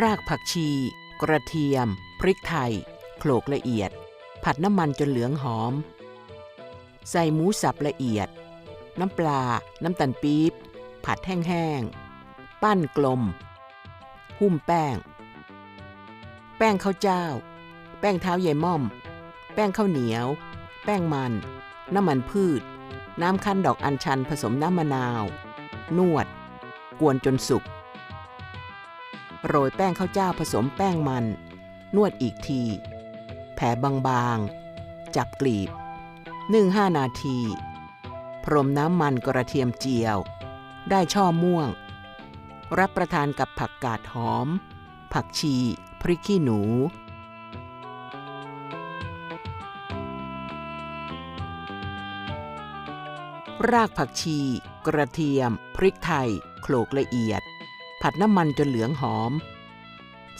รากผักชี กระเทียม พริกไทย โขลกละเอียด ผัดน้ำมันจนเหลืองหอม ใส่หมูสับละเอียด น้ำปลา น้ำตาลปี๊บ ผัดแห้งๆ ปั้นกลม หุ้มแป้ง แป้งข้าวเจ้า แป้งเท้าใยม่อม แป้งข้าวเหนียว แป้งมัน น้ำมันพืช น้ำคั้นดอกอัญชันผสมน้ำมะนาว นวด กวนจนสุก โรยแป้งข้าวเจ้าผสมแป้งมัน นวดอีกที แผ่บางๆ จับกลีบนึ่งห้านาที พรมน้ำมันกระเทียมเจียว ได้ช่อม่วง รับประทานกับผักกาดหอม ผักชี พริกขี้หนู รากผักชี กระเทียม พริกไทย โขลกละเอียด ผัดน้ำมันจนเหลืองหอม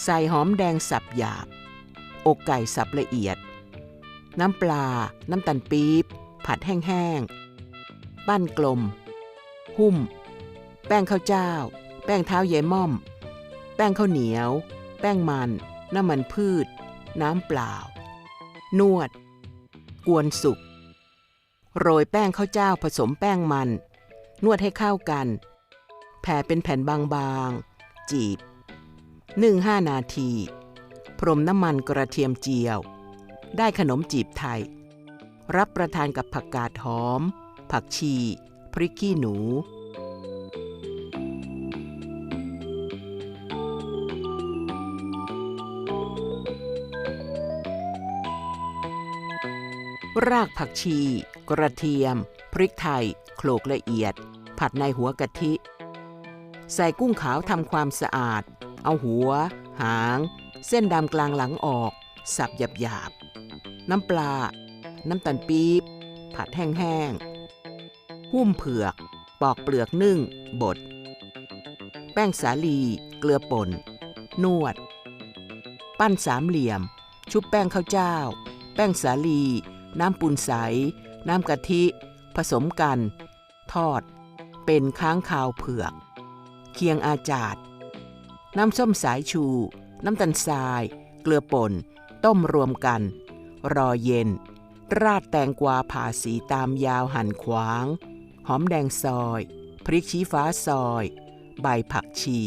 ใส่หอมแดงสับหยาบ อกไก่สับละเอียด น้ำปลา น้ำตาลปี๊บ ผัดแห้งๆปั้นกลม หุ้ม แป้งข้าวเจ้า แป้งเท้าเยม่อม แป้งข้าวเหนียว แป้งมัน น้ำมันพืช น้ำเปล่า นวด กวนสุก โรยแป้งข้าวเจ้าผสมแป้งมัน นวดให้เข้ากัน แผ่เป็นแผ่นบางๆ จีบนึ่งห้านาที พรมน้ำมันกระเทียมเจียว ได้ขนมจีบไทย รับประทานกับผักกาดหอม ผักชี พริกขี้หนูรากผักชี กระเทียม พริกไทย โขลกละเอียด ผัดในหัวกะทิ ใส่กุ้งขาวทำความสะอาด เอาหัว หาง เส้นดำกลางหลังออก สับหยาบๆ น้ำปลา น้ำตาลปี๊บ ผัดแห้งๆ หุ้มเผือก ปอกเปลือกนึ่ง บด แป้งสาลี เกลือป่น นวด ปั้นสามเหลี่ยม ชุบแป้งข้าวเจ้า แป้งสาลี น้ำปูนใส น้ำกะทิ ผสมกัน ทอด เป็นค้างคาวเผือก เคียงอาจาดน้ำส้มสายชู น้ำตาลทราย เกลือป่น ต้มรวมกัน รอเย็น ราดแตงกวาผ่าสีตามยาวหั่นขวาง หอมแดงซอย พริกชี้ฟ้าซอย ใบผักชี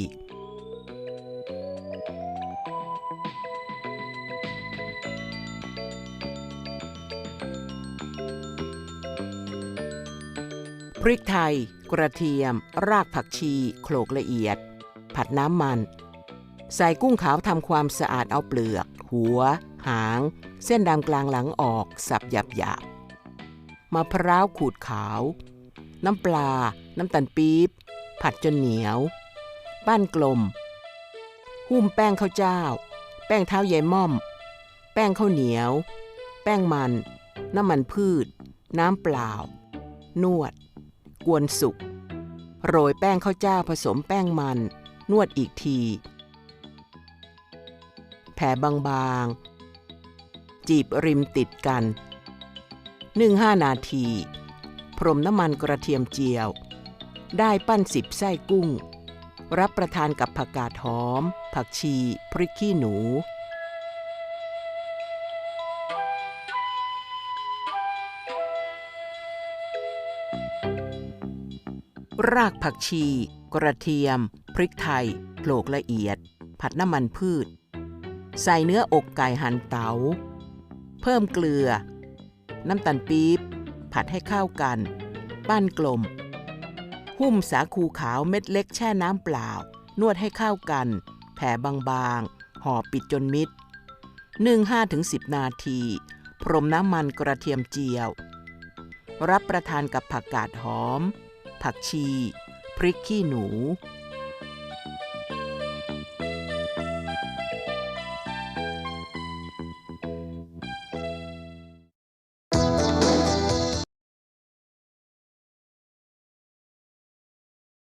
พริกไทย กระเทียม รากผักชี โขลกละเอียด ผัดน้ำมัน ใส่กุ้งขาวทำความสะอาดเอาเปลือก หัว หาง เส้นดำกลางหลังออก สับหยาบหยาบมะพร้าวขูดขาว น้ำปลา น้ำตาลปี๊บ ผัดจนเหนียว ปั้นกลม หุ้มแป้งข้าวเจ้า แป้งเท้าใยม่อม แป้งข้าวเหนียว แป้งมัน น้ำมันพืช น้ำเปล่า นวด กวนสุก โรยแป้งข้าวเจ้าผสมแป้งมัน นวดอีกที แผ่บางๆ จีบริมติดกัน นึ่งห้านาที พรมน้ำมันกระเทียมเจียว ได้ปั้นสิบไส้กุ้ง รับประทานกับผักกาดหอม ผักชี พริกขี้หนู รากผักชี กระเทียม พริกไทยโขลกละเอียด ผัดน้ำมันพืช ใส่เนื้ออกไก่หั่นเตาเพิ่มเกลือ น้ำตาลปี๊บ ผัดให้เข้ากัน ปั้นกลม หุ้มสาคูขาวเม็ดเล็กแช่น้ำเปล่า นวดให้เข้ากัน แผ่บางๆ ห่อปิดจนมิดนึ่ง5-10นาที พรมน้ำมันกระเทียมเจียว รับประทานกับผักกาดหอม ผักชี พริกขี้หนู